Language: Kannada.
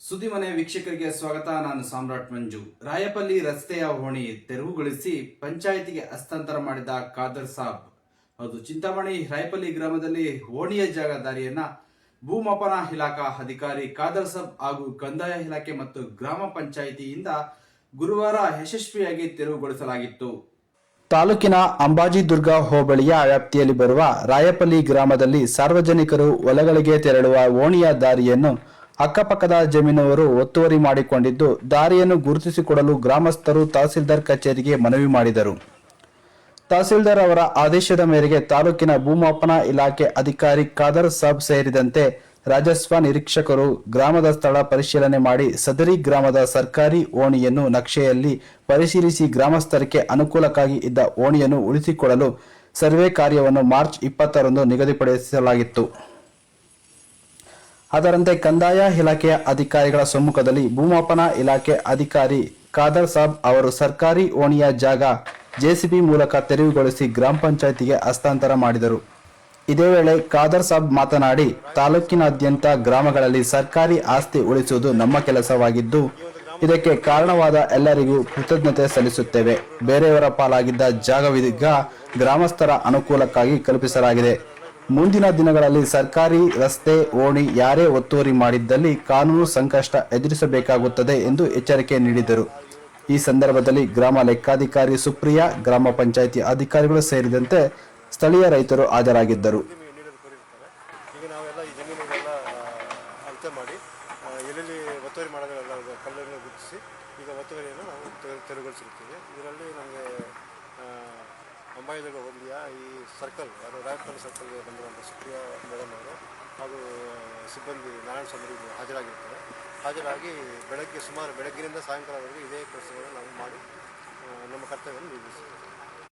ಸುದ್ದಿಮನೆ ವೀಕ್ಷಕರಿಗೆ ಸ್ವಾಗತ. ನಾನು ಸಾಮ್ರಾಟ್ ಮಂಜು. ರಾಯಪಲ್ಲಿ ರಸ್ತೆಯ ಹೋಣಿ ತೆರವುಗೊಳಿಸಿ ಪಂಚಾಯಿತಿಗೆ ಹಸ್ತಾಂತರ ಮಾಡಿದ ಖಾದರ್ ಸಾಬ್. ಹೌದು, ಚಿಂತಾಮಣಿ ರಾಯಪಲ್ಲಿ ಗ್ರಾಮದಲ್ಲಿ ಓಣಿಯ ಜಾಗ ದಾರಿಯನ್ನ ಭೂಮಾಪನ ಇಲಾಖಾ ಅಧಿಕಾರಿ ಖಾದರ್ ಸಾಬ್ ಹಾಗೂ ಕಂದಾಯ ಇಲಾಖೆ ಮತ್ತು ಗ್ರಾಮ ಪಂಚಾಯಿತಿಯಿಂದ ಗುರುವಾರ ಯಶಸ್ವಿಯಾಗಿ ತೆರವುಗೊಳಿಸಲಾಗಿತ್ತು. ತಾಲೂಕಿನ ಅಂಬಾಜಿ ಅಂಬಾಜಿದುರ್ಗ ಹೋಬಳಿಯ ವ್ಯಾಪ್ತಿಯಲ್ಲಿ ಬರುವ ರಾಯಪಲ್ಲಿ ಗ್ರಾಮದಲ್ಲಿ ಸಾರ್ವಜನಿಕರು ಹೊಲಗಳಿಗೆ ತೆರಳುವ ಓಣಿಯ ದಾರಿಯನ್ನು ಅಕ್ಕಪಕ್ಕದ ಜಮೀನವರು ಒತ್ತುವರಿ ಮಾಡಿಕೊಂಡಿದ್ದು ದಾರಿಯನ್ನು ಗುರುತಿಸಿಕೊಡಲು ಗ್ರಾಮಸ್ಥರು ತಹಸೀಲ್ದಾರ್ ಕಚೇರಿಗೆ ಮನವಿ ಮಾಡಿದರು. ತಹಸೀಲ್ದಾರ್ ಅವರ ಆದೇಶದ ಮೇರೆಗೆ ತಾಲೂಕಿನ ಭೂಮಾಪನ ಇಲಾಖೆ ಅಧಿಕಾರಿ ಖಾದರ್ ಸಾಬ್ ಸೇರಿದಂತೆ ರಾಜಸ್ವ ನಿರೀಕ್ಷಕರು ಗ್ರಾಮದ ಸ್ಥಳ ಪರಿಶೀಲನೆ ಮಾಡಿ ಸದರಿ ಗ್ರಾಮದ ಸರ್ಕಾರಿ ಓಣಿಯನ್ನು ನಕ್ಷೆಯಲ್ಲಿ ಪರಿಶೀಲಿಸಿ ಗ್ರಾಮಸ್ಥರಿಗೆ ಅನುಕೂಲಕ್ಕಾಗಿ ಇದ್ದ ಓಣಿಯನ್ನು ಉಳಿಸಿಕೊಳ್ಳಲು ಸರ್ವೆ ಕಾರ್ಯವನ್ನು ಮಾರ್ಚ್ ಇಪ್ಪತ್ತರಂದು ನಿಗದಿಪಡಿಸಲಾಗಿತ್ತು. ಅದರಂತೆ ಕಂದಾಯ ಇಲಾಖೆಯ ಅಧಿಕಾರಿಗಳ ಸಮ್ಮುಖದಲ್ಲಿ ಭೂಮಾಪನ ಇಲಾಖೆ ಅಧಿಕಾರಿ ಖಾದರ್ ಸಾಬ್ ಅವರು ಸರ್ಕಾರಿ ಓಣಿಯ ಜಾಗ ಜೆಸಿಬಿ ಮೂಲಕ ತೆರವುಗೊಳಿಸಿ ಗ್ರಾಮ ಪಂಚಾಯಿತಿಗೆ ಹಸ್ತಾಂತರ ಮಾಡಿದರು. ಇದೇ ವೇಳೆ ಖಾದರ್ ಸಾಬ್ ಮಾತನಾಡಿ, ತಾಲೂಕಿನಾದ್ಯಂತ ಗ್ರಾಮಗಳಲ್ಲಿ ಸರ್ಕಾರಿ ಆಸ್ತಿ ಉಳಿಸುವುದು ನಮ್ಮ ಕೆಲಸವಾಗಿದ್ದು, ಇದಕ್ಕೆ ಕಾರಣವಾದ ಎಲ್ಲರಿಗೂ ಕೃತಜ್ಞತೆ ಸಲ್ಲಿಸುತ್ತೇವೆ. ಬೇರೆಯವರ ಪಾಲಾಗಿದ್ದ ಜಾಗವಿದೀಗ ಗ್ರಾಮಸ್ಥರ ಅನುಕೂಲಕ್ಕಾಗಿ ಕಲ್ಪಿಸಲಾಗಿದೆ. ಮುಂದಿನ ದಿನಗಳಲ್ಲಿ ಸರ್ಕಾರಿ, ರಸ್ತೆ, ಓಣಿ ಯಾರೇ ಒತ್ತುವರಿ ಮಾಡಿದ್ದಲ್ಲಿ ಕಾನೂನು ಸಂಕಷ್ಟ ಎದುರಿಸಬೇಕಾಗುತ್ತದೆ ಎಂದು ಎಚ್ಚರಿಕೆ ನೀಡಿದರು. ಈ ಸಂದರ್ಭದಲ್ಲಿ ಗ್ರಾಮ ಲೆಕ್ಕಾಧಿಕಾರಿ ಸುಪ್ರಿಯಾ, ಗ್ರಾಮ ಪಂಚಾಯಿತಿ ಅಧಿಕಾರಿಗಳು ಸೇರಿದಂತೆ ಸ್ಥಳೀಯ ರೈತರು ಹಾಜರಾಗಿದ್ದರು. ಈಗ ಒತ್ತುವರಿಯನ್ನು ನಾವು ತೆರವುಗೊಳಿಸಿರುತ್ತೇವೆ. ಇದರಲ್ಲಿ ನಮಗೆ ಅಂಬಾಯಿದುರ್ಗ ಹೋಬಳಿಯ ಈ ಸರ್ಕಲ್ ಅದು ರಾಯಪಲ್ಲಿ ಸರ್ಕಲ್ಗೆ ಬಂದಿರುವಂಥ ಸುಪ್ರಿಯಾ ಮೇಡಮ್ ಅವರು, ಹಾಗೂ ಸಿಬ್ಬಂದಿ ನಾರಾಯಣ ಸ್ವಾಮಿ ಹಾಜರಾಗಿರ್ತಾರೆ. ಹಾಜರಾಗಿ ಬೆಳಗ್ಗೆ ಸುಮಾರು ಬೆಳಗ್ಗಿನಿಂದ ಸಾಯಂಕಾಲವರೆಗೆ ಇದೇ ಕೆಲಸಗಳನ್ನು ನಾವು ಮಾಡಿ ನಮ್ಮ ಕರ್ತವ್ಯವನ್ನು ನಿರ್ವಹಿಸ್ತೀವಿ